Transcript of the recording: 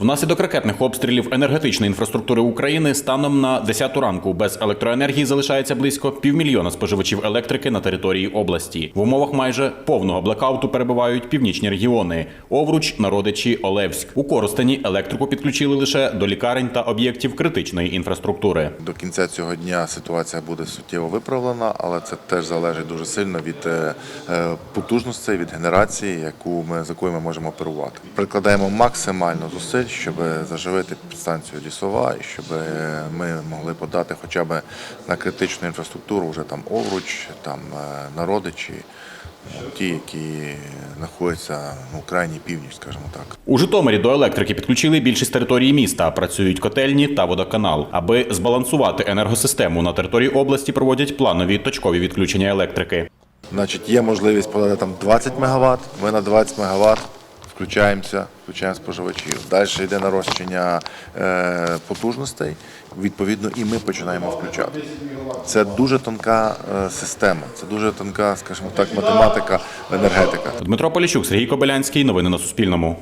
Внаслідок ракетних обстрілів енергетичної інфраструктури України станом на 10 ранку без електроенергії залишається близько півмільйона споживачів електрики на території області. В умовах майже повного блекауту перебувають північні регіони: Овруч, Народичі, Олевськ. У Коростені електрику підключили лише до лікарень та об'єктів критичної інфраструктури. До кінця цього дня ситуація буде суттєво виправлена, але це теж залежить дуже сильно від е, е, потужностей, від генерації, яку ми з якою ми можемо оперувати. Прикладаємо максимально зусиль, щоб заживити підстанцію лісова і щоб ми могли подати хоча б на критичну інфраструктуру вже там овруч, там е, народичі, ті, які знаходяться ну, крайній північ, скажімо так. У Житомирі до електрики підключили більшість території міста. Працюють котельні та водоканал. Аби збалансувати енергосистему на території області, проводять планові точкові відключення електрики. Значить, є можливість подати там 20 МВт, ми на 20 МВт включаємося, включаємо споживачів. Далі йде нарощення е, потужностей, відповідно, і ми починаємо включати. Це дуже тонка е, система, це дуже тонка, скажімо так, математика, енергетика. Дмитро Поліщук, Сергій Кобилянський. Новини на Суспільному.